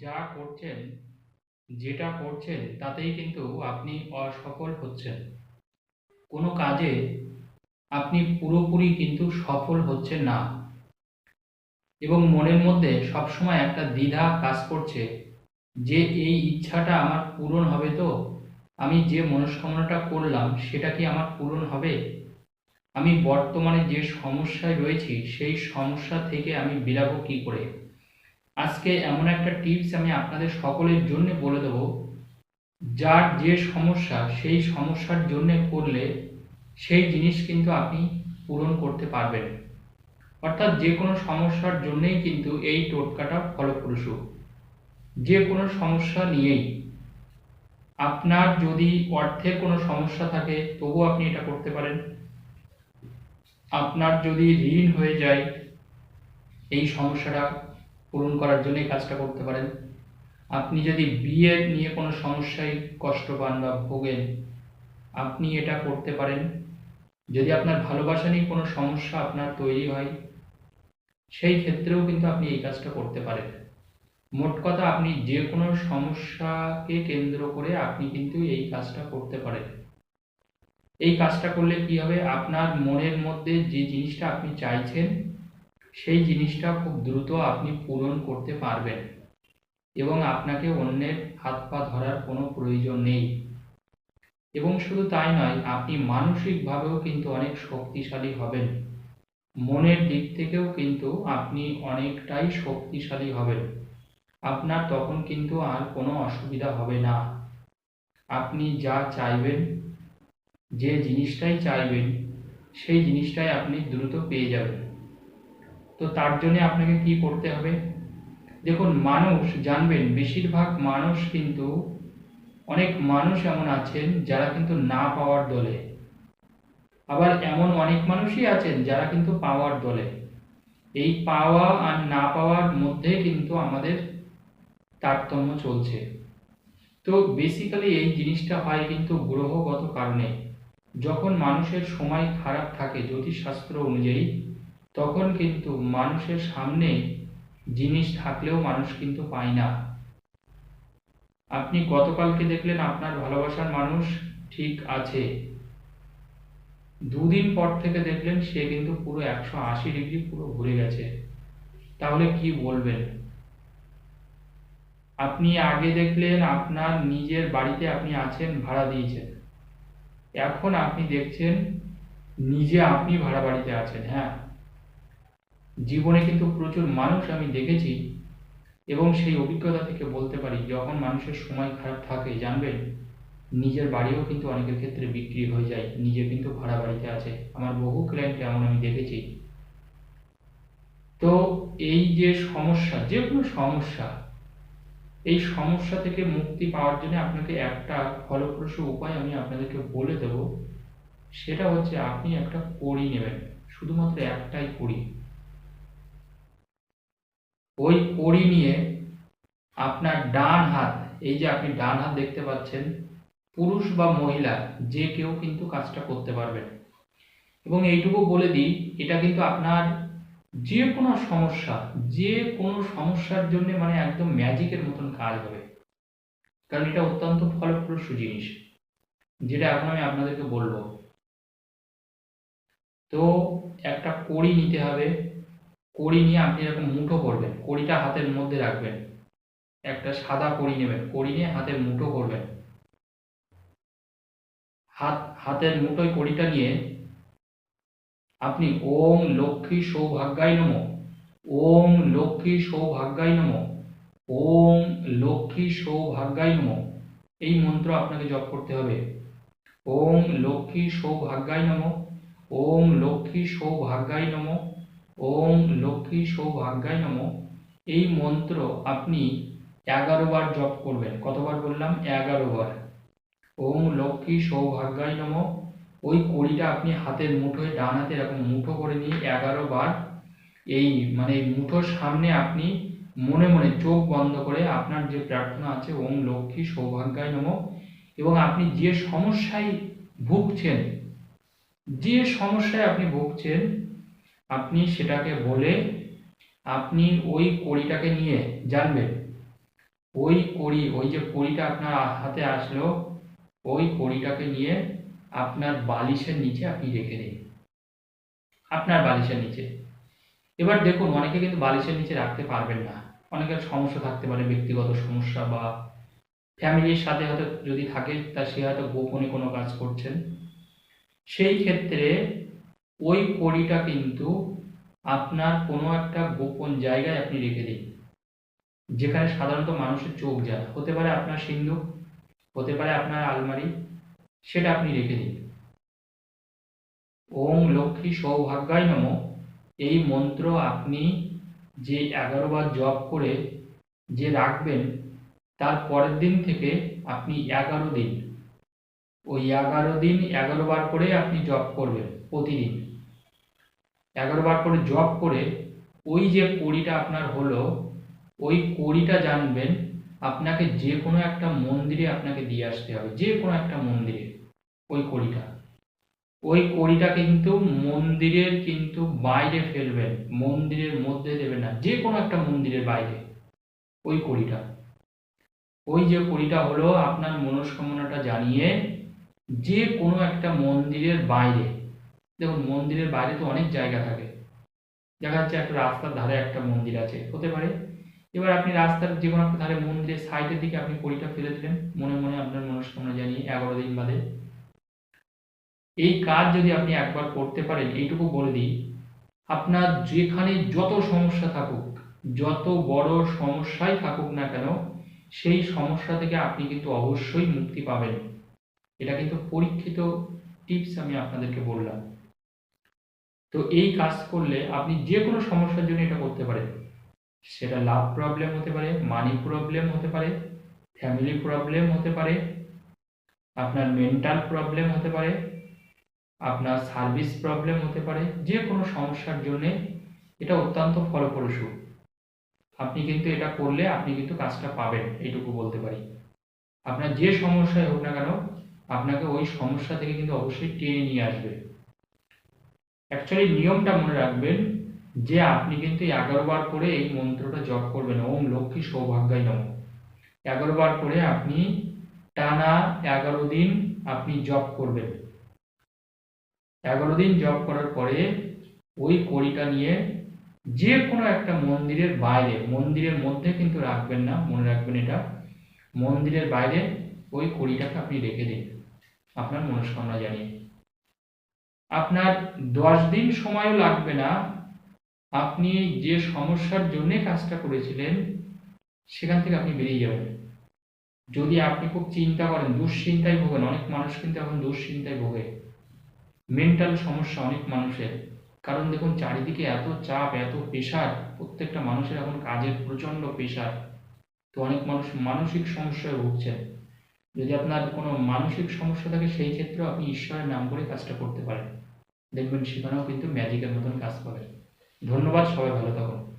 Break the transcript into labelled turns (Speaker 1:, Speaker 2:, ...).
Speaker 1: যা করছেন, যেটা করছেন, তাতেই কিন্তু আপনি অসফল হচ্ছেন। কোনো কাজে আপনি পুরোপুরি কিন্তু সফল হচ্ছেন না। এবং মনের মধ্যে সবসময় একটা দ্বিধা কাজ করছে যে, এই ইচ্ছাটা আমার পূরণ হবে তো? আমি যে মনস্কামনাটা করলাম, সেটা কি আমার পূরণ হবে? আমি বর্তমানে যে সমস্যায় রয়েছি, সেই সমস্যা থেকে আমি বেরাবো কী করে? আজকে এমন একটা টিপস আমি আপনাদের সকলের জন্য বলে দেবো। যার যে সমস্যা, সেই সমস্যার জন্য করলে সেই জিনিস কিন্তু আপনি পূরণ করতে পারবেন। অর্থাৎ যে কোনো সমস্যার জন্যেই কিন্তু এই টোটকাটা ফলপ্রসূ। যে কোনো সমস্যা নিয়েই। আপনার যদি অর্থের কোনো সমস্যা থাকে, তবুও আপনি এটা করতে পারেন। আপনার যদি ঋণ হয়ে যায়, এই সমস্যাটা পূরণ করার জন্য এই কাজটা করতে পারেন। আপনি যদি বিয়ে নিয়ে কোনো সমস্যায় কষ্ট পান বা ভোগেন, আপনি এটা করতে পারেন। যদি আপনার ভালোবাসা নিয়ে কোনো সমস্যা আপনার তৈরি হয়, সেই ক্ষেত্রেও কিন্তু আপনি এই কাজটা করতে পারেন। মোট কথা, আপনি যে কোনো সমস্যাকে কেন্দ্র করে আপনি কিন্তু এই কাজটা করতে পারেন। এই কাজটা করলে কি হবে? আপনার মনের মধ্যে যে জিনিসটা আপনি চাইছেন সেই জিনিসটা খুব দ্রুত আপনি পূরণ করতে পারবেন। এবং আপনাকে অন্যের হাত পা ধরার কোনো প্রয়োজন নেই। এবং শুধু তাই নয়, আপনি মানসিকভাবেও কিন্তু অনেক শক্তিশালী হবেন। মনের দিক থেকেও কিন্তু আপনি অনেকটাই শক্তিশালী হবেন। আপনার তখন কিন্তু আর কোনো অসুবিধা হবে না। আপনি যা চাইবেন, যে জিনিসটাই চাইবেন, সেই জিনিসটাই আপনি দ্রুত পেয়ে যাবেন। তো তার জন্য আপনাকে কি করতে হবে? দেখুন, মানুষ জানবেন, বেশিরভাগ মানুষ কিন্তু, অনেক মানুষ এমন আছেন যারা কিন্তু না পাওয়ার দলে। আবার এমন অনেক মানুষই আছেন যারা কিন্তু পাওয়ার দলে। এই পাওয়া আর না পাওয়ার মধ্যে কিন্তু আমাদের তারতম্য চলছে। তো বেসিক্যালি এই জিনিসটা হয় কিন্তু গ্রহগত কারণে। যখন মানুষের সময় খারাপ থাকে, জ্যোতিষশাস্ত্র অনুযায়ী তখন কিন্তু মানুষের সামনে জিনিস থাকলেও মানুষ কিন্তু পায় না। আপনি গতকালকে দেখলেন আপনার ভালোবাসার মানুষ ঠিক আছে। দুদিন পর থেকে দেখলেন সে কিন্তু পুরো একশো আশি ডিগ্রি পুরো ঘুরে গেছে। তাহলে কি বলবেন? আপনি আগে দেখলেন আপনার নিজের বাড়িতে আপনি আছেন, ভাড়া দিয়েছেন। এখন আপনি দেখছেন নিজে আপনি ভাড়া বাড়িতে আছেন হ্যাঁ। জীবনে কিন্তু প্রচুর মানুষ আমি দেখেছি এবং সেই অভিজ্ঞতা থেকে বলতে পারি, যখন মানুষের সময় খারাপ থাকে, জানবেন নিজের বাড়িও কিন্তু অনেকের ক্ষেত্রে বিক্রি হয়ে যায়, নিজে কিন্তু ভাড়া বাড়িতে আছে। আমার বহু ক্লায়েন্ট এমন আমি দেখেছি। তো এই যে সমস্যা, যে কোনো সমস্যা, এই সমস্যা থেকে মুক্তি পাওয়ার জন্য আপনাকে একটা ফলপ্রসূ উপায় আমি আপনাদেরকে বলে দেব। সেটা হচ্ছে আপনি একটা কড়ি নেবেন, শুধুমাত্র একটাই কড়ি। ওই কড়ি নিয়ে আপনার ডান হাত, এই যে আপনি ডান হাত দেখতে পাচ্ছেন, পুরুষ বা মহিলা, যে কেউ কিন্তু কাজটা করতে পারবেন এবং এইটুকু বলে দিই, এটা কিন্তু আপনার যে কোনো সমস্যা, যে কোনো সমস্যার জন্য মানে একদম ম্যাজিকের মতন কাজ হবে। কারণ এটা অত্যন্ত ফলপ্রসূ জিনিস, যেটা এখন আমি আপনাদেরকে বলব। তো একটা কড়ি নিতে হবে কড়ি নিয়ে আপনি এরকম মুঠো করবেন, কড়িটা হাতের মধ্যে রাখবেন। একটা সাদা কড়ি নেবেন, কড়ি নিয়ে হাতের মুঠো করবেন। হাত, হাতের মুঠোয় কড়িটা নিয়ে আপনি ওম লক্ষ্মী সৌভাগ্যায় নম, ওম লক্ষ্মী সৌভাগ্যায় নম, ওম লক্ষ্মী সৌভাগ্যায় নম। এই মন্ত্র আপনাকে জপ করতে হবে। ওম লক্ষ্মী সৌভাগ্যায় নম, ওম লক্ষ্মী সৌভাগ্যায় নম। ওম লক্ষ্মী সৌভাগ্যায় নম। এই মন্ত্র আপনি এগারো বার জপ করবেন। কতবার বললাম? এগারো বার। ওম লক্ষ্মী সৌভাগ্যায় নম। ওই কড়িটা আপনি হাতের মুঠোয়, ডান হাতে এরকম মুঠো করে নিয়ে এগারো বার এই মানে মুঠোর সামনে আপনি মনে মনে চোখ বন্ধ করে আপনার যে প্রার্থনা আছে, ওম লক্ষ্মী সৌভাগ্যায় নম। এবং আপনি যে সমস্যায় ভুগছেন, যে সমস্যায় আপনি ভুগছেন আপনি সেটাকে বলে আপনি ওই কড়িটাকে নিয়ে জানবেন। ওই কড়ি, ওই যে কড়িটা আপনার হাতে আসলো, ওই কড়িটাকে নিয়ে আপনার বালিশের নিচে আপনি রেখে দিন। আপনার বালিশের নিচে। এবার দেখুন, অনেকে কিন্তু বালিশের নিচে রাখতে পারবেন না। অনেকের সমস্যা থাকতে পারে, ব্যক্তিগত সমস্যা বা ফ্যামিলির সাথে হয়তো যদি থাকে, তা সে হয়তো গোপনে কোনো কাজ করছেন। সেই ক্ষেত্রে ওই কড়িটা কিন্তু আপনার কোনো একটা গোপন জায়গায় আপনি রেখে দিন। যেখানে সাধারণত মানুষের চোখ যায়। হতে পারে আপনার সিন্ধুক হতে পারে আপনার আলমারি, সেটা আপনি রেখে দিন। ওম লক্ষ্মী সৌভাগ্যায় নম। এই মন্ত্র আপনি যে এগারো বার জপ করে যে রাখবেন, তার পরের দিন থেকে আপনি এগারো দিন ওই এগারো দিন এগারো বার করে আপনি জপ করবেন প্রতিদিন। এগারো বার করে জপ করে ওই যে কড়িটা আপনার হলো, ওই কড়িটা জানবেন, আপনাকে যে কোনো একটা মন্দিরে আপনাকে দিয়ে আসতে হবে, যে কোনো একটা মন্দিরে ওই কড়িটা। ওই কড়িটা কিন্তু মন্দিরের কিন্তু বাইরে ফেলবেন, মন্দিরের মধ্যে দেবেন না, যে কোনো একটা মন্দিরের বাইরে ওই কড়িটা। ওই যে কড়িটা হলো, আপনার মনস্কামনাটা জানিয়ে যে কোনো একটা মন্দিরের বাইরে, দেখুন মন্দিরের বাইরে তো অনেক জায়গা থাকে। দেখা যাচ্ছে একটা রাস্তার ধারে একটা মন্দির আছে, হতে পারে। এবার আপনি রাস্তার যে কোনো একটা ধারে মন্দিরের সাইডের দিকে আপনি কড়িটা ফেলে দিলেন, মনে মনে আপনার মনস্কামনা জানিয়ে এগারো দিন বাদে। এই কাজ যদি আপনি একবার করতে পারেন, এইটুকু বলে দিই, আপনার যেখানে যত সমস্যা থাকুক, যত বড় সমস্যাই থাকুক না কেন, সেই সমস্যা থেকে আপনি কিন্তু অবশ্যই মুক্তি পাবেন। এটা কিন্তু পরীক্ষিত টিপস আমি আপনাদেরকে বললাম। তো এই কাজ করলে আপনি যে কোনো সমস্যার জন্য এটা করতে পারেন। সেটা লাভ প্রবলেম হতে পারে মানি প্রবলেম হতে পারে ফ্যামিলি প্রবলেম হতে পারে, আপনার মেন্টাল প্রবলেম হতে পারে, আপনার সার্ভিস প্রবলেম হতে পারে, যে কোনো সমস্যার জন্যে এটা অত্যন্ত ফলপ্রসূ। আপনি কিন্তু এটা করলে আপনি কিন্তু কাজটা পাবেন, এইটুকু বলতে পারি। আপনার যে সমস্যায় হোক না কেন আপনাকে ওই সমস্যা থেকে কিন্তু অবশ্যই টেনে নিয়ে আসবে। অ্যাকচুয়ালি নিয়মটা মনে রাখবেন যে আপনি কিন্তু এগারো বার করে এই মন্ত্রটা জপ করবেন, ওম লক্ষ্মী সৌভাগ্যায় নম। এগারো বার করে আপনি টানা এগারো দিন আপনি জপ করবেন। এগারো দিন জপ করার পরে ওই কড়িটা নিয়ে যে কোনো একটা মন্দিরের বাইরে, মন্দিরের মধ্যে কিন্তু রাখবেন না, মনে রাখবেন এটা, মন্দিরের বাইরে ওই কড়িটাকে আপনি রেখে দিন। আপনার মনস্কামনা জানিয়ে আপনার দশ দিন সময়ও লাগবে না। আপনি যে সমস্যার জন্য কাজটা করেছিলেন, সেখান থেকে আপনি বেরিয়ে যাবেন। যদি আপনি খুব চিন্তা করেন, দুশ্চিন্তায় ভোগেন, অনেক মানুষ কিন্তু এখন দুশ্চিন্তায় ভোগে। মেন্টাল সমস্যা অনেক মানুষের। কারণ দেখুন, চারিদিকে এত চাপ, এত পেশার প্রত্যেকটা মানুষের এখন কাজের প্রচণ্ড পেশার তো অনেক মানুষ মানসিক সমস্যায় ভুগছেন। যদি আপনার কোনো মানসিক সমস্যা থাকে, সেই ক্ষেত্রে আপনি ঈশ্বরের নাম করে কাজটা করতে পারেন। দেখবেন সেখানেও কিন্তু ম্যাজিকের মতন কাজ করে। ধন্যবাদ, সবাই ভালো থাকুন।